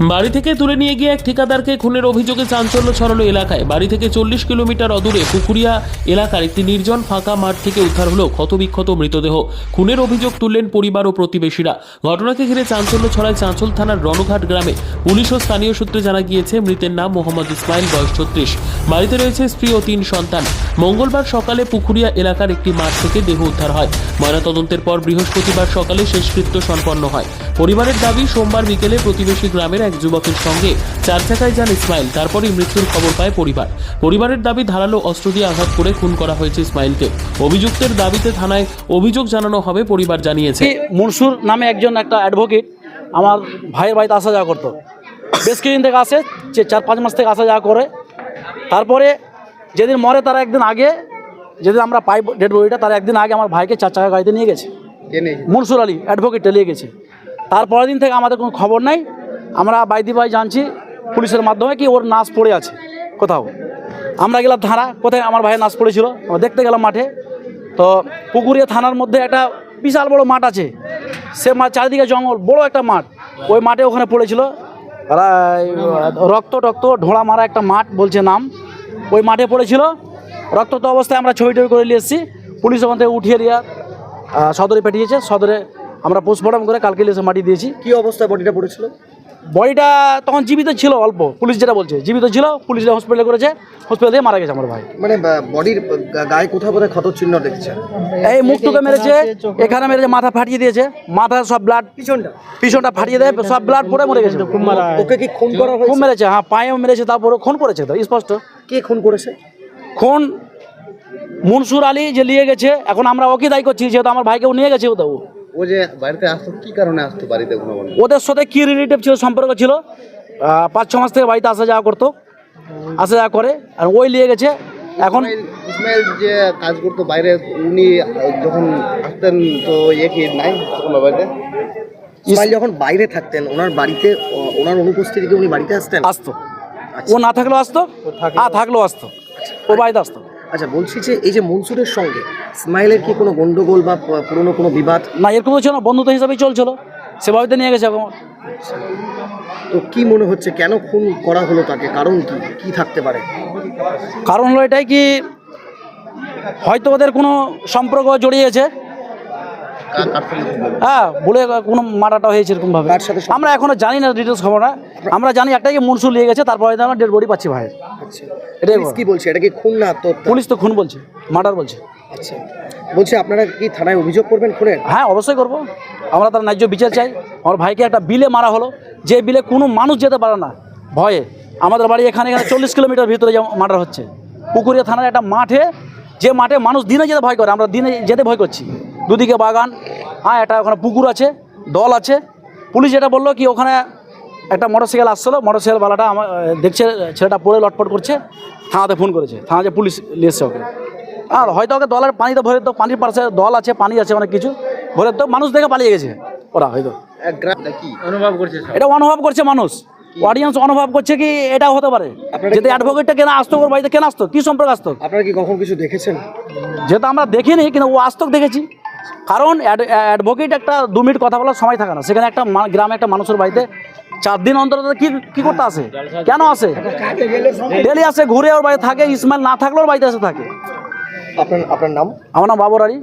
বাড়ি থেকে তুলে নিয়ে গিয়ে এক ঠিকাদারকে খুনের অভিযোগে চাঞ্চল্য ছড়ালো এলাকায়। বাড়ি থেকে চল্লিশ কিলোমিটার অদূরে পুকুরিয়া এলাকার একটি নির্জন ফাঁকা মাঠ থেকে উদ্ধার হলো ক্ষতবিক্ষত মৃতদেহ। খুনের অভিযোগ তুললেন পরিবার ও প্রতিবেশীরা। ঘটনাকে ঘিরে চাঞ্চল্য ছড়ায় চাঁচল থানার রণঘাট গ্রামে পুলিশ ও স্থানীয় সূত্রে জানা গিয়েছে, মৃতের নাম মোহাম্মদ ইসমাইল, বয়স ছত্রিশ। বাড়িতে রয়েছে স্ত্রী ও তিন সন্তান। মঙ্গলবার সকালে পুকুরিয়া এলাকার একটি মাঠ থেকে দেহ উদ্ধার হয়। ময়নাতদন্তের পর বৃহস্পতিবার সকালে শেষকৃত্য সম্পন্ন হয়। পরিবারের দাবি, সোমবার বিকেলে প্রতিবেশী গ্রামের এক যুবকের সঙ্গে। চার চাকায় যান ইসমাইল তারপরই মৃত্যুর খবর পায় পরিবার। পরিবারের দাবি ধারালো অস্ত্র দিয়ে আঘাত করে খুন করা হয়েছে ইসমাইলকে। অভিযুক্তের দাবিতে থানায় অভিযোগ জানানো হবে পরিবার জানিয়েছে। কি মনসুর নামে একজন একটা অ্যাডভোকেট আমার ভাইয়ের বাড়িতে আসা যাওয়া করতো। বেশ কিছুদিন থেকে আসে যে চার পাঁচ মাস থেকে আসা যাওয়া করে। তারপরে যেদিন মরে তারা একদিন আগে যেদিন আমরা পাই ডেড বডিটা তার একদিন আগে আমার ভাইকে চার চাকা গাড়িতে নিয়ে গেছে। মনসুর আলী অ্যাডভোকেটটা নিয়ে গেছে। তারপরের দিন থেকে আমাদের কোনো খবর নাই। আমরা বাইদি ভাই জানছি পুলিশের মাধ্যমে কি ওর নাচ পড়ে আছে। কোথাও। আমরা গেলাম ধারা কোথায় আমার ভাইয়ের নাচ পড়েছিল দেখতে গেলাম মাঠে। তো পুকুরিয়া থানার মধ্যে একটা বিশাল বড় মাঠ আছে। সে মাঠ চারিদিকে জঙ্গল, বড় একটা মাঠ। ওই মাঠে ওখানে পড়েছিল। রক্ত টক্ত, ঢোড়া মারা একটা মাঠ বলছে নাম। ওই মাঠে পড়েছিল। রক্ত তো অবস্থায় আমরা ছবি টবি করে নিয়ে এসেছি। পুলিশ ওখান থেকে উঠিয়ে দিয়ে সদরে পাঠিয়েছে। সদরে আমরা পোস্টমর্টম করে কালকে এসে মাটি দিয়েছি। কি অবস্থায় বডিটা পড়েছিল? বডিটা তখন জীবিত ছিল অল্প পুলিশ যেটা বলছে জীবিত ছিল পুলিশ হসপিটালে করেছে হসপিটাল দিয়ে মারা গেছে আমার ভাই। মানে বডির গায়ে কোথাও কোথায় ক্ষত চিহ্ন দেখছে। এই মুখটুকে মেরেছে এখানে মেরেছে মাথা ফাটিয়ে দিয়েছে মাথা সব ব্লাড পিছনটা? পিছনটা ফাটিয়ে দেয় সব ব্লাড পড়ে মরে গেছে। ওকে কি খুন করা খুব হয়েছে মেরেছে হ্যাঁ পায়েও মেরেছে তারপরে খুন করেছে তো স্পষ্ট। কে খুন করেছে? খুন মনসুর আলী যে নিয়ে গেছে এখন আমরা ওকে দায়ী করছি যেহেতু আমার ভাইকেও নিয়ে গেছে ও ও। যে বাড়িতে আসতো কি কারণে আসতো বাড়িতে ওদের সাথে কি রিলেটিভ ছিল সম্পর্ক ছিল? আহ, পাঁচ ছ মাস থেকে বাড়িতে আসা যাওয়া করতো। আসা যাওয়া করে আর ওই নিয়ে গেছে। এখন ইসমাইল- যে কাজ করতো বাইরে উনি যখন আসতেন তো ইয়ে কি নাই কোনো বাড়িতে ইসমাইল যখন বাইরে থাকতেন ওনার বাড়িতে ও- ওনার অনুপস্থিতিতে উনি বাড়িতে আসতেন? আসতো। ও না থাকলেও আসতো হ্যাঁ থাকলেও আসতো। ও বাড়িতে আসতো। আচ্ছা বলছি যে এই যে মনসুরের সঙ্গে স্মাইলের কি কোনো গন্ডগোল বা পুরনো কোনো বিবাদ? না এরকম হচ্ছে না বন্ধুত্ব হিসাবেই চলছিল। সেভাবে নিয়ে গেছে আমার তো কি মনে হচ্ছে কেন খুন করা হলো তাকে? কারণ কি? কি থাকতে পারে? কারণ হলো এটাই কি হয়তো ওদের কোনো সম্পর্ক জড়িয়েছে কার কার সঙ্গে ছিল? হ্যাঁ বলে কোনো মারাটা হয়েছে এরকম ভাবে কার সাথে সম্পর্ক? আমরা এখনও জানি না ডিটেলস খবরটা আমরা জানি একটাই মনসুর নিয়ে গেছে তারপরে আমরা ডেড বডি পাচ্ছি ভাইয়ের আচ্ছা। এটাই কি বলছে? এটা কি খুন না তো পুলিশ তো খুন বলছে মার্ডার বলছে। আচ্ছা। বলছি আপনারা কি থানায় অভিযোগ করবেন খুনের? হ্যাঁ অবশ্যই করব। আমরা তার ন্যায্য বিচার চাই। আমার ভাইকে একটা বিলে মারা হলো। যে বিলে কোনো মানুষ যেতে পারে না ভয়ে। আমাদের বাড়ি এখানে এখানে চল্লিশ কিলোমিটার ভিতরে মার্ডার হচ্ছে। পুকুরিয়া থানার একটা মাঠে যে মাঠে মানুষ দিনে যেতে ভয় করে আমরা দিনে যেতে ভয় করছি। দুদিকে বাগান হ্যাঁ একটা ওখানে পুকুর আছে দল আছে। পুলিশ যেটা বলল কি ওখানে একটা মোটরসাইকেল আসছিল মোটরসাইকেলওয়ালাটা আমার দেখছে ছেলেটা পড়ে লটপট করছে থানাতে ফোন করেছে থানাতে পুলিশ নিয়ে এসছে ওকে। আর হয়তো ওকে দলের পানিতে ভরে তো পানির পাশে দল আছে পানি আছে অনেক কিছু ভরে তো মানুষ দেখে পালিয়ে গেছে ওরা হয়তো। এটা অনুভব করছে মানুষ। অডিয়েন্স অনুভব করছে কি এটা হতে পারে। যদি অ্যাডভোকেটটা কেন আসতো ওর বাড়িতে কেন আসতো কি সম্পর্ক আসতো? আপনারা কি কখন কিছু দেখেছেন? যেহেতু আমরা দেখিনি কিন্তু ও আস্তক দেখেছি। কারণ অ্যাডভোকেট একটা দু মিনিট কথা বলার সময় থাকে না। সেখানে একটা গ্রামে একটা মানুষের বাড়িতে চার দিন অন্তর কি কি করতে আসে? কেন আসে? ডেলি আসে ঘুরে ওর বাড়িতে থাকে ইসমাইল না থাকলেও ওর বাড়িতে এসে থাকে। আপনার আপনার নাম? আমার নাম বাবর আলী।